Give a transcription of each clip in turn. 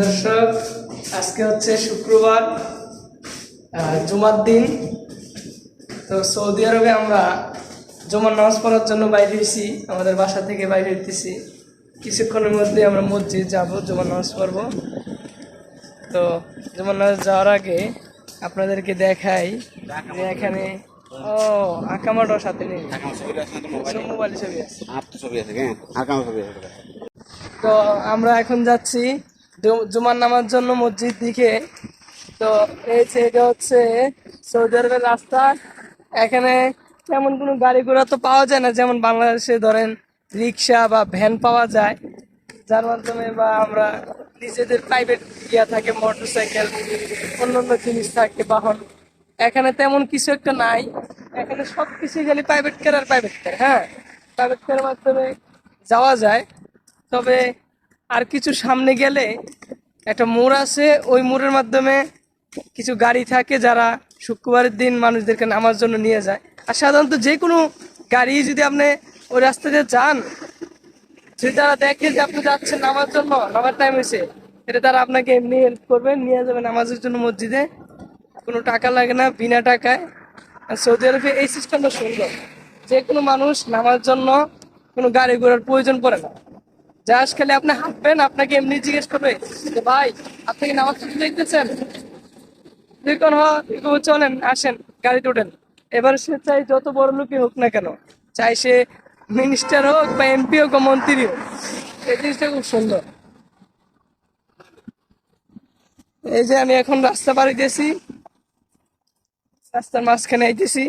দর্শক, আজকে হচ্ছে শুক্রবার জুমার দিন। তো সৌদি আরবে আমরা জুমার নামাজ পড়ার জন্য বাইরে হয়েছি, আমাদের বাসা থেকে বাইরে হইতেছি। কিছুক্ষণের মধ্যে আমরা মসজিদ যাব, জুমার নামাজ পড়ব। তো জুমার নামাজ যাওয়ার আগে আপনাদেরকে দেখাই যে এখানে ও আঁকামাটাও সাথে নেই মোবাইলে ছবি আছে। তো আমরা এখন যাচ্ছি জুমার নামার জন্য মসজিদ দিকে। তো এই এটা হচ্ছে সৌদি আরবের রাস্তা। এখানে তেমন কোনো গাড়ি ঘোড়া তো পাওয়া যায় না যেমন বাংলাদেশে ধরেন রিক্সা বা ভ্যান পাওয়া যায়। যার মাধ্যমে বা আমরা নিজেদের প্রাইভেট ইয়া থাকে মোটর সাইকেল অন্যান্য জিনিস থাকে, বাহন। এখানে তেমন কিছু একটা নাই। এখানে সব কিছু খালি প্রাইভেট কার আর প্রাইভেট কার হ্যাঁ? প্রাইভেট কারের মাধ্যমে যাওয়া যায়। তবে আর কিছু সামনে গেলে একটা মোড় আছে, ওই মোড়ের মাধ্যমে কিছু গাড়ি থাকে যারা শুক্রবারের দিন মানুষদেরকে নামার জন্য নিয়ে যায়। আর সাধারণত যে কোনো গাড়ি যদি আপনি ওই রাস্তা দিয়ে যান যদি তারা দেখে যে আপনি যাচ্ছেন নামার জন্য নামার টাইম হয়েছে এটা তারা আপনাকে এমনি হেল্প করবে, নিয়ে যাবে নামাজের জন্য মসজিদে। কোনো টাকা লাগে না, বিনা টাকায়। সৌদি আরবে এই সিস্টেমটা সুন্দর। যে কোনো মানুষ নামার জন্য কোনো গাড়ি ঘোড়ার প্রয়োজন পড়ে না। জাহাজ খালি আপনি হাঁটবেন, আপনাকে এমনি জিজ্ঞেস করবে যে, ভাই, আপনি কি নামাজ দেখতেছেন দেখুন চলেন, আসেন, গাড়িতে ওঠেন এবার সে চাই যত বড় লোকই হোক না কেন চাই সে মিনিস্টার হোক বা এমপি হোক বা মন্ত্রী হোক, এই জিনিসটা খুব সুন্দর। এই যে আমি এখন রাস্তা পাড়ি দিয়েছি রাস্তার মাঝখানে আইতেছি।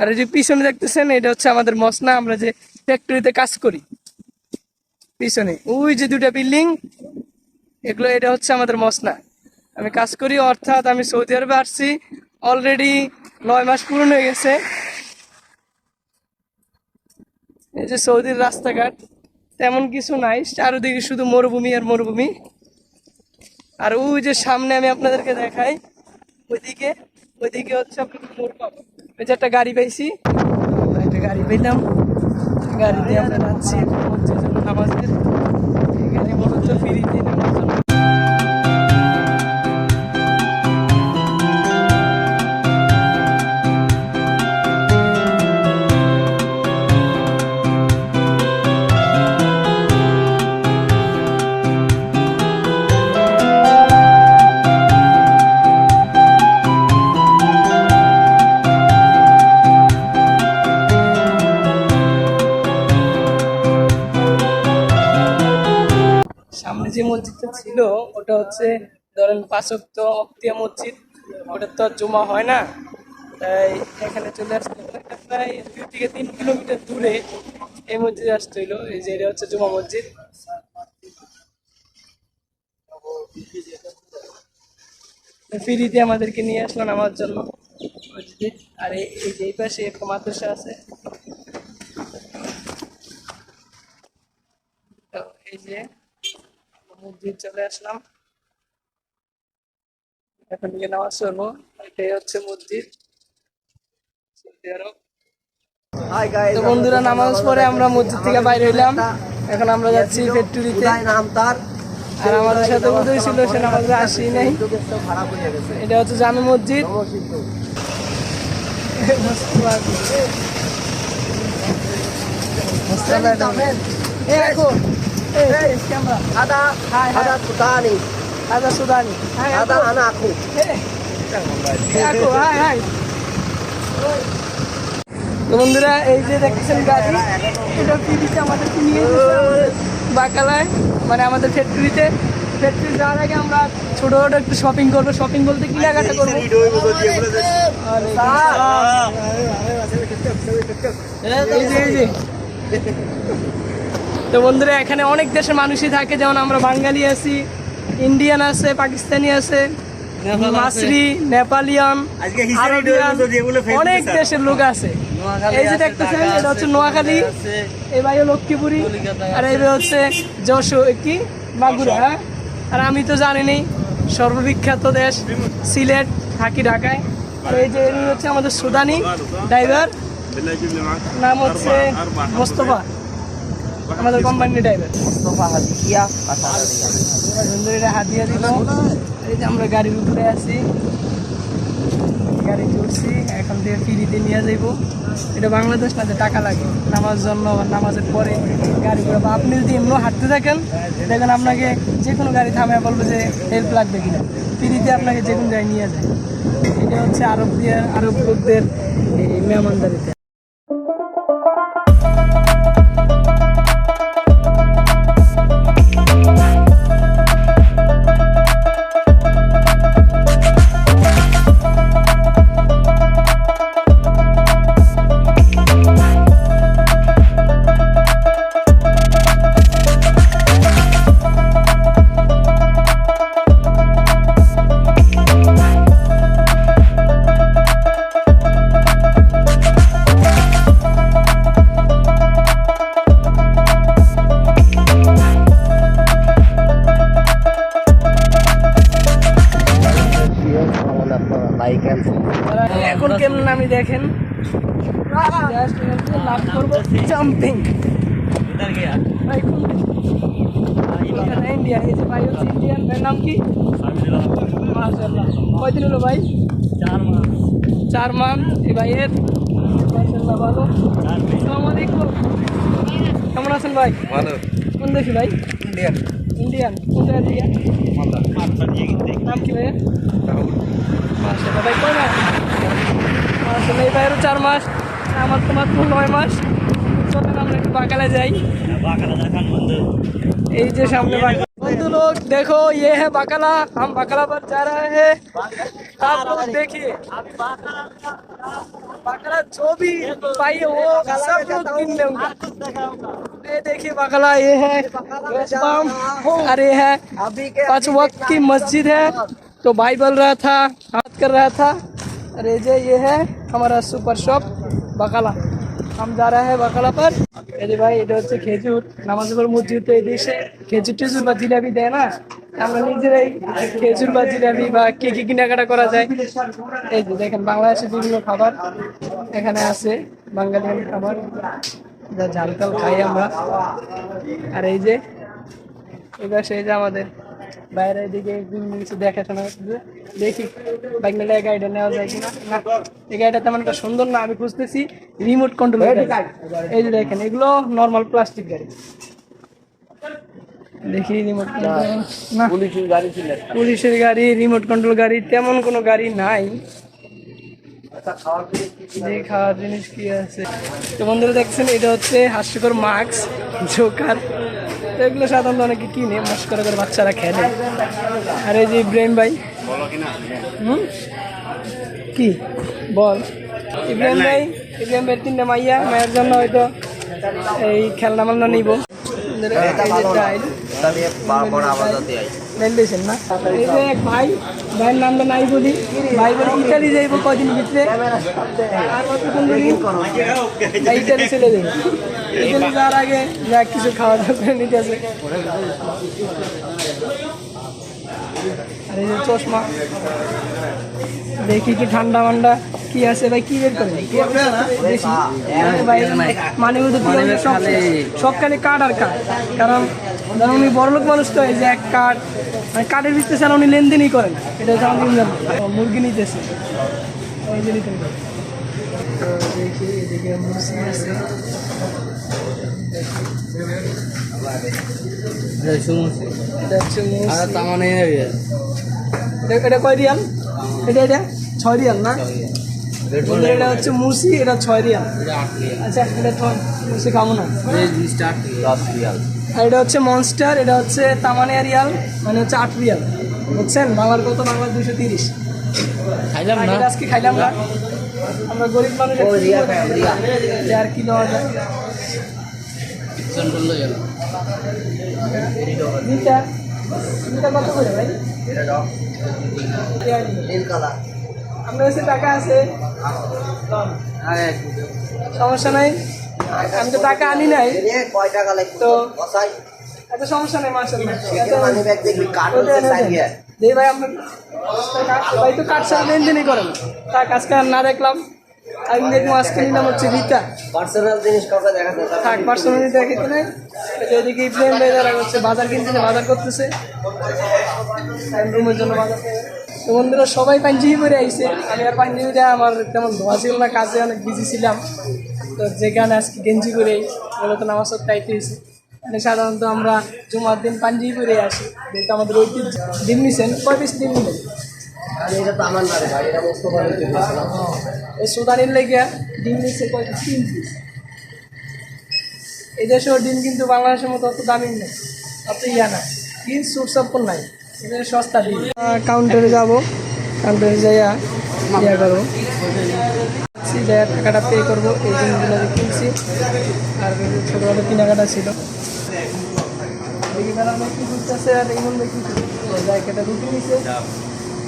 আর যে পিছনে দেখতেছেন, এটা হচ্ছে আমাদের মসনা, আমরা যে ফ্যাক্টরিতে কাজ করি। পিছনে, ওই যে দুটা বিল্ডিং এগুলো, এটা হচ্ছে আমাদের মসনা। আমি কাজ করি, অর্থাৎ আমি সৌদি আরবে আসছি অলরেডি নয় মাস পূরণ হয়ে গেছে। এই যে সৌদির রাস্তাঘাট, তেমন কিছু নাই, চারোদিকে শুধু মরুভূমি আর মরুভূমি। আর ওই যে সামনে আমি আপনাদেরকে দেখাই, ওইদিকে ওইদিকে হচ্ছে আপনাদের মোড় পাবো। ওই যে একটা গাড়ি পাইছি, একটা গাড়ি পেলাম গাড়ি দিয়ে আমরা যাচ্ছি সামনে যে মসজিদটা ছিল, ওটা হচ্ছে ধরেন পাঁচক্ত অক্তিয়া মসজিদ। ওটা তো আর জমা হয় না। তাই এখানে চলে আসতে। প্রায় দুই থেকে তিন কিলোমিটার দূরে এই মসজিদে আসতে হইল। এই যে এটা হচ্ছে জমা মসজিদ। ফ্রিতে আমাদেরকে নিয়ে আসলো নামার জন্য মসজিদে। আর এই এই যে এই পাশে একটা মাদ্রাসা আছে। এই যে মসজিদ চলে আসলাম। এখন থেকে নামাজ পড়ব। এটাই হচ্ছে মসজিদ। সৌদি আরব। তো বন্ধুরা নামাজ পড়ে আমরা মসজিদ থেকে বাইরে হইলাম। এখন আমরা যাচ্ছি ফ্যাক্টরিতে আর আমাদের সাথে বোধহয় ছিল সে নামাজে আসি নাই। এটা হচ্ছে জামে মসজিদ। কিন্তু Ada, ada Sudani. Ada Sudani. Ada aku. বন্ধুরা এই যে দেখছেন গাড়ি এটা পিডিতে আমাদেরকে নিয়ে বাকালায় মানে আমাদের ফ্যাক্টরিতে ফ্যাক্টরি যাওয়ার আগে আমরা ছোট ছোট একটু শপিং করব শপিং বলতে কেনাকাটা করব এই যে এই যে তো বন্ধুরা এখানে অনেক দেশের মানুষই থাকে। যেমন আমরা বাঙালি আছি ইন্ডিয়ান আছে পাকিস্তানি আছে মাসরি নেপালিয়ান অনেক দেশের লোক আছে। এই যে দেখতেছেন এটা হচ্ছে নোয়াখালী এই ভাই লক্ষ্মীপুরি আর এই হচ্ছে যশোর কি? মাগুরা হ্যাঁ? আর আমি তো জানি নেই সর্ববিখ্যাত দেশ সিলেট থাকি ঢাকায়। আর এই যে হচ্ছে আমাদের সুদানি ড্রাইভার নাম হচ্ছে মোস্তফা। আমাদের কোম্পানির ড্রাইভার মুস্তফা সুন্দর এটা দিল। এই যে আমরা গাড়ির উপরে আছি। গাড়ি এখন থেকে ফিরিতে নিয়ে যাইব। এটা বাংলাদেশ না যে টাকা লাগে। নামাজ জন্য নামাজের পরে গাড়ি করে বা আপনি যদি এমনিও হাঁটতে থাকেন দেখেন আপনাকে যে কোনো গাড়ি থামে বলবে যে হেল্প লাগবে কিনা। ফিরিতে আপনাকে যে কোনো জায়গায় নিয়ে যায়। এটা হচ্ছে আরব দিয়ে আরব লোকদের এই মেহমানদারিতে। করব জাম্পিং ইন্ডিয়ান এই যে ভাই হচ্ছে ইন্ডিয়ান ভাইয়ের নাম কি? মাশাআল্লাহ। কয়দিন হলো ভাই? চার মাস। চার মাস এই ভাইয়ের? মাশাআল্লাহ ভালো। আসসালামু আলাইকুম। কেমন আছেন ভাই? ভালো। কোন দেশি ভাই? ইন্ডিয়ান। ইন্ডিয়ান। কোন জায়গা থেকে নাম কি ভাইয়ের? মাশাআল্লাহ ভাই কয় মাস? মাশাআল্লাহ এই ভাইয়েরও চার মাস। আমার তো মাত্র নয় মাস। চলেন আমরা একটু বাকালে যাই এই যে সামনে বাকালা बंधु लोग देखो ये है बकला हम बकला पर जा रहे हैं आप लोग देखिए बकला जो भी पाइए वो सब लोग गिन लेंगे ये देखिए बकला ये है वेस्टबाम और ये है अभी के पांच वक्त की मस्जिद है तो भाई बोल रहा था हाथ कर रहा था अरे जे ये है हमारा सुपर शॉप बकाला हम जा रहे हैं बकाला पर अरे भाई এটা হচ্ছে খেজুর নামাজ পড়ে মসজিদ তো এই দেশে খেজুর টেজুর বা জিলাপি দেয় না আমরা নিজেরাই খেজুর বা জিলাপি বা কি কি কেনাকাটা করা যায় এই যে দেখেন বাংলাদেশের বিভিন্ন খাবার এখানে আছে বাঙালিয়ান খাবার যা ঝালটাল খাই আমরা আর এই যে এবার সেই যে আমাদের বাইরে দিকে কিছু দেখাশোনা দেখি বাইক নিলে এই গাড়িটা নেওয়া যায় কিনা? না এই গাড়িটা তেমন একটা সুন্দর না আমি খুঁজতেছি রিমোট কন্ট্রোল এই যে দেখেন এগুলো নর্মাল প্লাস্টিক গাড়ি। দেখি রিমোট কন্ট্রোল না পুলিশের গাড়ি ছিল পুলিশের গাড়ি রিমোট কন্ট্রোল গাড়ি তেমন কোনো গাড়ি নাই। যে খাওয়ার জিনিস কি আছে? তো বন্ধুরা দেখছেন এটা হচ্ছে হাস্যকর মাস্ক জোকার। তো এগুলো সাধারণত অনেকে কিনে মস্করা করে বাচ্চারা খেলে। আর এই যে ইব্রাহিম ভাই? হুম? কি? বল। ইব্রাহিম ভাই ইব্রাহিম ভাই তিনটা মাইয়া মায়ের জন্য হয়তো এই খেলনা মালনা নিব। না। এই যে এক ভাই ভাইয়ের নামটা নাই বলি। ভাই বলি ইটালি যাইব কদিন ভিতরে। আর কতক্ষণ ইটালি চলে যাবে ইটালি যাওয়ার আগে যা কিছু খাওয়া দাওয়া করে নিতে আছে আর এই যে চশমা। দেখি কি ঠান্ডা মান্ডা কি আছে ভাই কি বের করে মানে ওদের কি হলো সব সব খালি কার্ড আর কার্ড কারণ ধরুন উনি বড়লোক মানুষ তো এই যে এক কার্ড মানে কার্ডের ভিতরে ছাড়া উনি লেনদেনই করেন। এটা হচ্ছে মুরগি নিতেছে। এই যে নিতে দেখি এদিকে মুরগি আছে। এটা হচ্ছে মুরগি। এটা কয় রিয়াল? এটা এটা? ছয় রিয়াল না? বন্ধুরা, এটা হচ্ছে মুসি এটা ছয় রিয়াল। আচ্ছা এটা মুসি খাব না? আর এটা হচ্ছে মনস্টার এটা হচ্ছে তামানিয়া রিয়াল মানে হচ্ছে আট রিয়াল। বুঝছেন? বাংলার কত? বাংলার দুশো তিরিশ। খাইলাম না। আজকে খাইলাম না। আমরা গরিব মানুষ আর কি দেওয়া যায়? দুইটা দুইটা কত করে ভাই? আপনার কাছে টাকা আছে? সমস্যা নাই? আমি তো টাকা আনি নাই। তো এত সমস্যা নেই যে ভাই আপনার ভাই তো কাজ ছাড়া লেনদেনই করে না। তা কাজ কার না দেখলাম। নিলাম হচ্ছে রিতা পার্সোনাল জিনিস কাউকে দেখাতে থাক পার্সোনালি দেখাইতে নাই। এদিকে ইব্রাহিম ভাই যারা হচ্ছে বাজার কিনতেছে বাজার করতেছে। রুমের জন্য বাজার করে। তো বন্ধুরা সবাই পাঞ্জাবি পরে আইছে। আমি আর পাঞ্জাবিটা আমার তেমন ধোয়া ছিল না কাজে অনেক বিজি ছিলাম। তো যেখানে আজকে গেঞ্জি পরে মূলত নামাজ আইতে হয়েছে। মানে সাধারণত আমরা জুমার দিন পাঞ্জাবি পরে আসি যেহেতু আমাদের ঐতিহ্য। ডিম নিছেন? কয় পিস ডিম নিলেন? আর এই ডিম ডিম কিন্তু বাংলাদেশের মতো অত দামি নেই, অত ইয়া না। সাপ্পর নাই এদের সস্তা ডিম। কাউন্টারে যাব কাউন্টারে যাইয়া ইয়া করব। টাকাটা পে করব, এই যে কিনছি। আর ছোটোখাটো কেনাকাটা ছিল। দেখি কি বুঝতেছে আর কি যাই, একটা রুটি নিছে।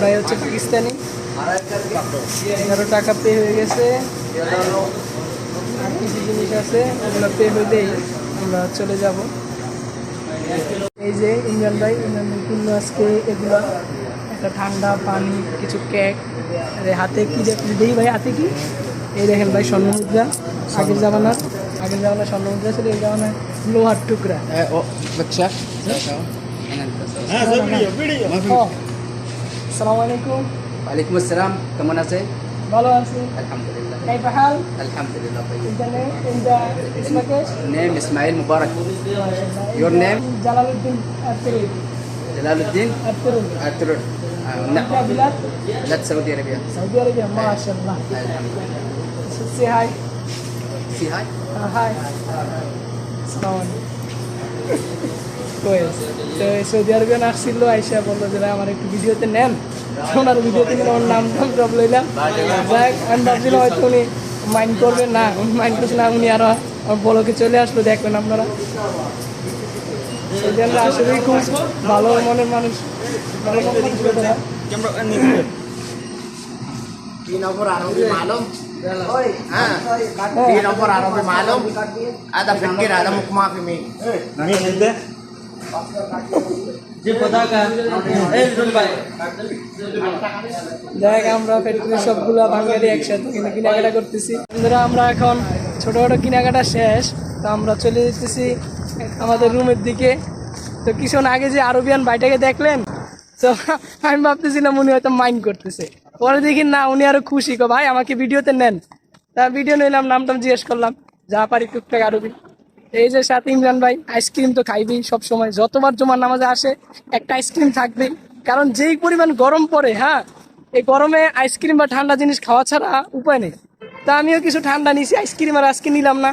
ভাই হচ্ছে পাকিস্তানি। এগারো টাকা পে হয়ে গেছে। আর কিছু জিনিস আছে ওগুলো পে হইলেই আমরা চলে যাব। এই যে ইমরান ভাই ইমরানের আজকে এগুলা একটা ঠান্ডা পানি কিছু কেক হাতে কি দেই ভাই হাতে কি? এই দেখেন ভাই স্বর্ণ মুদ্রা। আগের জামানার আগের জানানার স্বর্ণ মুদ্রা ছিল এই জামানায় লোহার টুকরা। হ্যাঁ, আচ্ছা। হ্যাঁ, আসসালামু আলাইকুম وعليكم السلام كمان আছে ভালো আছি الحمد لله كيف حال؟ الحمد لله طيب انت انت اسمك ايش؟ نيم اسماعيل مبارك Your name? جلال الدين التريد جلال الدين التريد ارترور انت نعم بلاد بلاد سعودي عربية سعودي عربيا ما شاء الله الحمد لله سي هاي سي هاي هاي السلام عليكم কয়েস তো এই সৌদি আরবিয়ান আসছিল আইসা বললো যে ভাই আমার একটু ভিডিওতে নেন ওনার ভিডিওতে নিয়ে ওর নাম টাম সব লইলাম যাক আমি ভাবছিলাম হয়তো উনি মাইন্ড করবেন না উনি মাইন্ড করছে না উনি আরো আমার বলকে চলে আসলো দেখবেন আপনারা সৌদি আরবে আসলেই খুব ভালো মনের মানুষ ভালো মনের মানুষ ওরা। في نمبر عربي معلوم ओए ها হ্যাঁ, في نمبر عربي معلوم هذا فكر هذا مقمع في مين আমরা সবগুলো বাঙালি একসাথে কেনাকাটা করতেছি। আমরা এখন কেনাকাটা শেষ। তো আমরা চলে যেতেছি আমাদের রুমের দিকে। তো কিছুক্ষণ আগে যে আরবিয়ান ভাইটাকে দেখলেন, তো আমি ভাবতেছিলাম উনি হয়তো মাইন্ড করতেছে। পরে দেখি না, উনি আরও খুশি। কো ভাই, আমাকে ভিডিওতে নেন। তা ভিডিও নিলাম, নাম টাম জিজ্ঞেস করলাম, যা পারি টুকটাক আরবি। এই যে সাথে ইমরান ভাই আইসক্রিম তো খাইবেই সব সময় যতবার জমার নামাজে আসে, একটা আইসক্রিম থাকবেই। কারণ যেই পরিমাণ গরম পড়ে হ্যাঁ এই গরমে আইসক্রিম বা ঠান্ডা জিনিস খাওয়া ছাড়া উপায় নেই। তা আমিও কিছু ঠান্ডা নিয়েছি আইসক্রিম আর আজকে নিলাম না,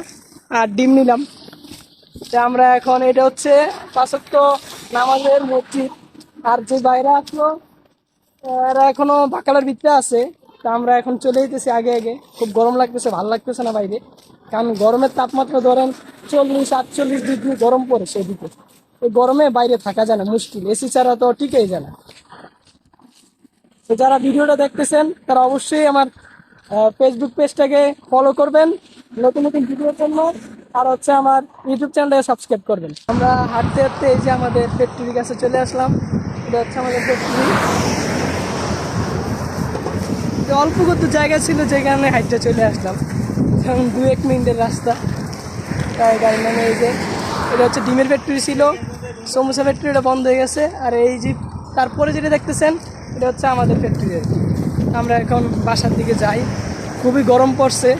আর ডিম নিলাম। তা আমরা এখন এটা হচ্ছে পাঁচক্ত নামাজের মসজিদ। আর যে বাইরে আসলো, এরা এখনও বাকালার ভিতরে আছে। তা আমরা এখন চলে যেতেছি আগে আগে। খুব গরম লাগতেছে, ভালো লাগতেছে না বাইরে। কারণ গরমের তাপমাত্রা ধরেন চল্লিশ, আটচল্লিশ ডিগ্রি গরম পড়ে সেদিকে। এই গরমে বাইরে থাকা যায় না, মুশকিল। এসি ছাড়া তো টিকেই যায় না। তো যারা ভিডিওটা দেখতেছেন, তারা অবশ্যই আমার ফেসবুক পেজটাকে ফলো করবেন। নতুন নতুন ভিডিওর জন্য। আর হচ্ছে আমার ইউটিউব চ্যানেলটাকে সাবস্ক্রাইব করবেন। আমরা হাঁটতে হাঁটতে এই যে আমাদের ফ্যাক্টরির কাছে চলে আসলাম। এটা হচ্ছে আমাদের ফ্যাক্টরি অল্প কত জায়গা ছিল, যেখানে হাইটটা চলে আসলাম। যেমন দু এক মিনিটের রাস্তা। তাই গাড়ি নামে এই যে, এটা হচ্ছে ডিমের ফ্যাক্টরি ছিল। সমোসা ফ্যাক্টরিটা বন্ধ হয়ে গেছে। আর এই যে, তারপরে যেটা দেখতেছেন, এটা হচ্ছে আমাদের ফ্যাক্টরি আমরা এখন বাসার দিকে যাই। খুবই গরম পড়ছে।